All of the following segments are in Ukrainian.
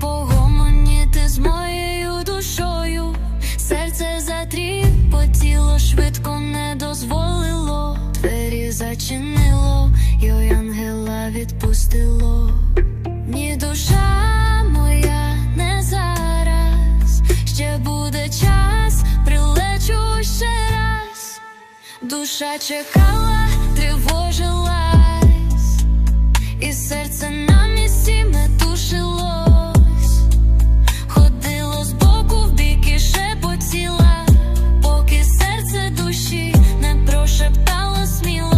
Погомоніти з моєю душою, серце затріпотіло, швидко не дозволило, двері зачинило, й ангела відпустило, ні душа. моя не зараз, ще буде час, прилечу ще раз, Душа чекала, тривожилась, і серце не. прошептала сміло.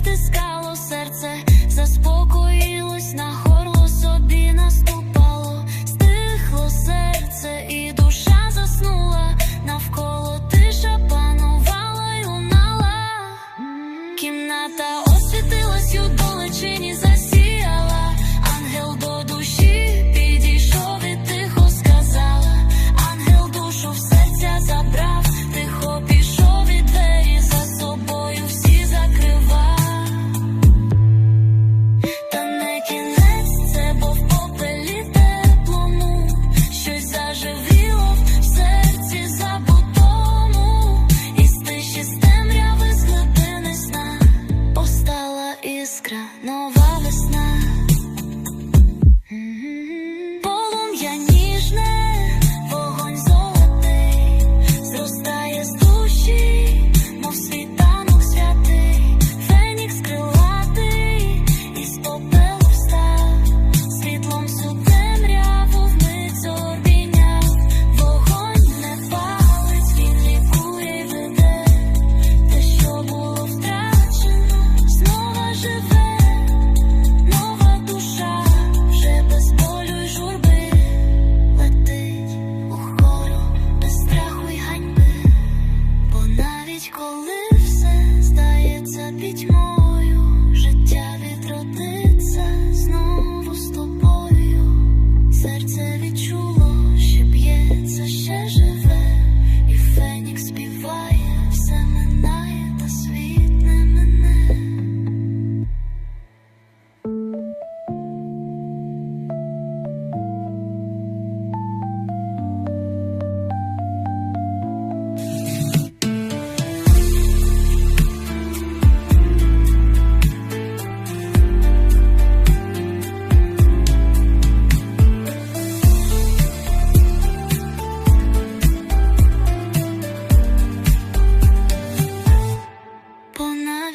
стискало серце, заспокоїлось на горло собі наступало, стихло серце, і душа заснула, навколо тиша панувала й лунала. Кімната освітилась у долечині засіла.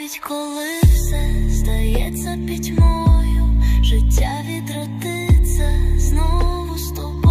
навіть коли все стається пітьмою, життя відродиться знову з тобою.